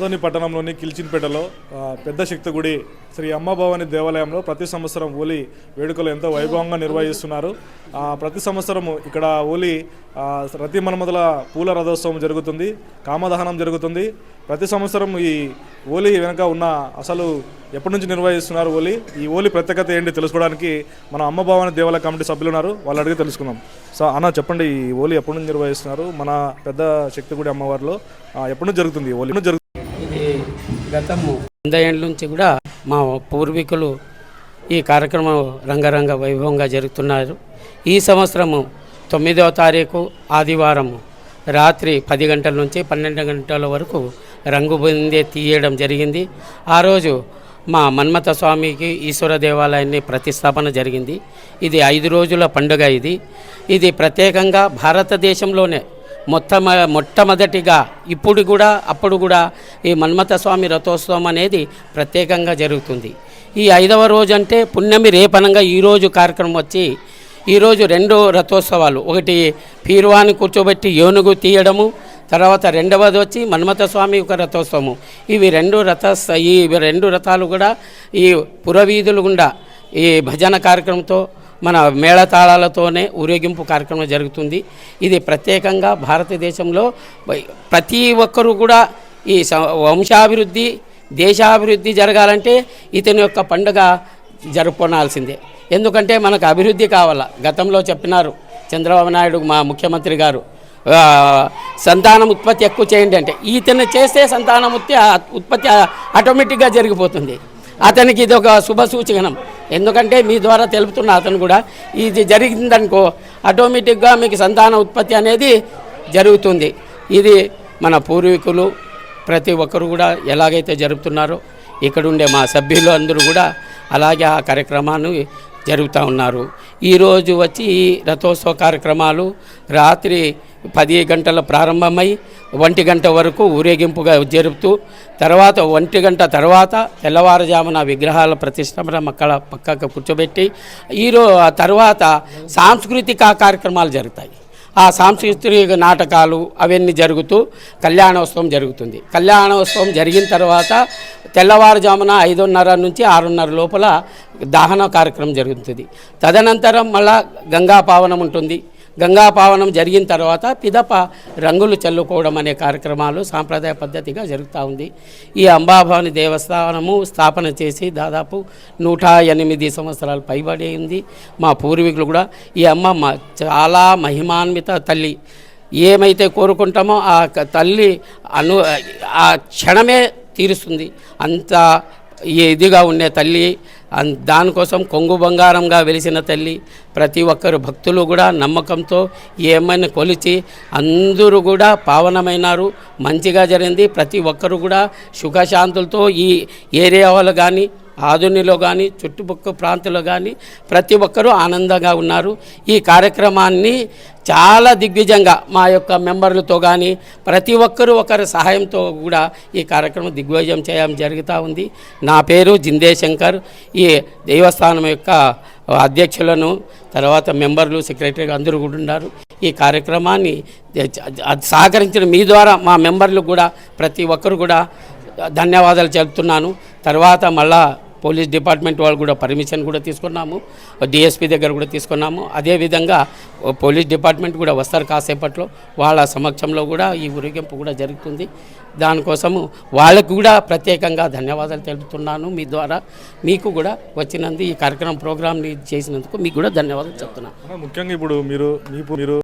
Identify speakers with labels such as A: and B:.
A: ఆదోని పట్టణంలోని కిల్చిన్పేటలో పెద్ద శక్తి గుడి శ్రీ అమ్మభవాని దేవాలయంలో ప్రతి సంవత్సరం హోలీ వేడుకలు ఎంతో వైభవంగా నిర్వహిస్తున్నారు. ప్రతి సంవత్సరం ఇక్కడ హోలీ రతి మన్మధుల పూల రథోత్సవం జరుగుతుంది కామదహనం జరుగుతుంది. ప్రతి సంవత్సరం ఈ హోలీ వెనుక ఉన్న అసలు ఎప్పటి నుంచి నిర్వహిస్తున్నారు హోలీ? ఈ హోలీ ప్రత్యేకత ఏంటి తెలుసుకోవడానికి మన అమ్మభవాని దేవాలయ కమిటీ సభ్యులు ఉన్నారు వాళ్ళు అడిగి తెలుసుకుందాం. సో అన్న చెప్పండి ఈ హోలీ ఎప్పటి నుంచి నిర్వహిస్తున్నారు? మన పెద్ద శక్తి గుడి అమ్మవారిలో ఎప్పటి నుంచి జరుగుతుంది ఈ హోలీ? జరుగుతుంది
B: గతము వంద ఏళ్ళ నుంచి కూడా మా పూర్వీకులు ఈ కార్యక్రమం రంగరంగ వైభవంగా జరుగుతున్నారు. ఈ సంవత్సరము తొమ్మిదవ తారీఖు ఆదివారం రాత్రి పది గంటల నుంచి పన్నెండు గంటల వరకు రంగు బొందే తీయడం జరిగింది. ఆ రోజు మా మన్మథ స్వామికి ఈశ్వర దేవాలయాన్ని ప్రతిష్టాపన జరిగింది. ఇది ఐదు రోజుల పండుగ ఇది. ఇది ప్రత్యేకంగా భారతదేశంలోనే మొత్తమ మొట్టమొదటిగా ఇప్పుడు కూడా అప్పుడు కూడా ఈ మన్మథ స్వామి రథోత్సవం అనేది ప్రత్యేకంగా జరుగుతుంది. ఈ ఐదవ రోజు అంటే పుణ్యమి రేపనంగా ఈరోజు కార్యక్రమం వచ్చి ఈరోజు రెండు రథోత్సవాలు. ఒకటి పీరువాని కూర్చోబెట్టి ఏనుగు తీయడము తర్వాత రెండవది వచ్చి మన్మథ స్వామి ఒక రథోత్సవము. ఇవి రెండు రథ ఈ రెండు రథాలు కూడా ఈ పురవీధులు గుండా ఈ భజన కార్యక్రమంతో మన మేళతాళాలతోనే ఊరేగింపు కార్యక్రమం జరుగుతుంది. ఇది ప్రత్యేకంగా భారతదేశంలో ప్రతి ఒక్కరూ కూడా ఈ స- వంశాభివృద్ధి దేశాభివృద్ధి జరగాలంటే ఇతని యొక్క పండుగ జరుపుకోనాల్సిందే. ఎందుకంటే మనకు అభివృద్ధి కావాల. గతంలో చెప్పినారు చంద్రబాబు నాయుడు మా ముఖ్యమంత్రి గారు. సంతానం ఉత్పత్తి ఎక్కువ చేయండి అంటే ఇతను చేస్తే సంతానం ఉత్పత్తి ఆటోమేటిక్గా జరిగిపోతుంది. అతనికి ఇది ఒక శుభ సూచనం ఎందుకంటే మీ ద్వారా తెలుపుతున్న అతను కూడా ఇది జరిగిందనుకో ఆటోమేటిక్గా మీకు సంతాన ఉత్పత్తి అనేది జరుగుతుంది. ఇది మన పూర్వీకులు ప్రతి ఒక్కరు కూడా ఎలాగైతే జరుపుతున్నారో ఇక్కడ ఉండే మా సభ్యులు అందరూ కూడా అలాగే ఆ కార్యక్రమాన్ని జరుగుతూ ఉన్నారు. ఈరోజు వచ్చి ఈ రథోత్సవ కార్యక్రమాలు రాత్రి పది గంటల ప్రారంభమై ఒంటి గంట వరకు ఊరేగింపుగా జరుపుతూ తర్వాత ఒంటి గంట తర్వాత తెల్లవారుజామున విగ్రహాల ప్రతిష్టంభన మక్కల పక్కకు కూర్చోబెట్టి ఈరో తర్వాత సాంస్కృతిక కార్యక్రమాలు జరుగుతాయి. ఆ సాంస్కృతిక నాటకాలు అవన్నీ జరుగుతూ కళ్యాణోత్సవం జరుగుతుంది. కళ్యాణోత్సవం జరిగిన తర్వాత తెల్లవారుజామున ఐదున్నర నుంచి ఆరున్నర లోపల దహన కార్యక్రమం జరుగుతుంది. తదనంతరం మళ్ళా గంగా పావనం ఉంటుంది. గంగాపావనం జరిగిన తర్వాత పిదప రంగులు చల్లుకోవడం అనే కార్యక్రమాలు సాంప్రదాయ పద్ధతిగా జరుగుతూ ఉంది. ఈ అంబాభవాని దేవస్థానము స్థాపన చేసి దాదాపు నూట ఎనిమిది సంవత్సరాలు పైబడి ఉంది. మా పూర్వీకులు కూడా ఈ అమ్మ మ- చాలా మహిమాన్విత తల్లి. ఏమైతే కోరుకుంటామో ఆ తల్లి అను ఆ క్షణమే తీరుస్తుంది. అంత ఇదిగా ఉండే తల్లి దానికోసం కొంగు బంగారంగా వెలిసిన తల్లి ప్రతి ఒక్కరు భక్తులు కూడా నమ్మకంతో ఏమైనా కొలిచి అందరూ కూడా పావనమైనారు. మంచిగా జరిగింది. ప్రతి ఒక్కరు కూడా సుఖశాంతులతో ఈ ఏరియా వాళ్ళు కానీ ఆధునిలో కానీ చుట్టుపక్క ప్రాంతంలో కానీ ప్రతి ఒక్కరూ ఆనందంగా ఉన్నారు. ఈ కార్యక్రమాన్ని చాలా దిగ్విజంగా మా యొక్క మెంబర్లతో కానీ ప్రతి ఒక్కరూ ఒకరి సహాయంతో కూడా ఈ కార్యక్రమం దిగ్విజయం చేయడం జరుగుతూ ఉంది. నా పేరు జిందే శంకర్. ఈ దేవస్థానం యొక్క అధ్యక్షులను తర్వాత మెంబర్లు సెక్రటరీ అందరూ కూడా ఉన్నారు. ఈ కార్యక్రమాన్ని సహకరించిన మీ ద్వారా మా మెంబర్లు కూడా ప్రతి ఒక్కరు కూడా ధన్యవాదాలు చెప్తున్నాను తర్వాత మళ్ళా పోలీస్ డిపార్ట్మెంట్ వాళ్ళు కూడా పర్మిషన్ కూడా తీసుకున్నాము డిఎస్పీ దగ్గర కూడా తీసుకున్నాము. అదేవిధంగా పోలీస్ డిపార్ట్మెంట్ కూడా వస్తారు కాసేపట్లో వాళ్ళ సమక్షంలో కూడా ఈ ఊరేగింపు కూడా జరుగుతుంది. దానికోసము వాళ్ళకు కూడా ప్రత్యేకంగా ధన్యవాదాలు తెలుపుతున్నాను మీ ద్వారా. మీకు కూడా వచ్చినందుకు ఈ కార్యక్రమం ప్రోగ్రామ్ని చేసినందుకు మీకు కూడా ధన్యవాదాలు చెప్తున్నాను.
A: ముఖ్యంగా ఇప్పుడు మీరు మీరు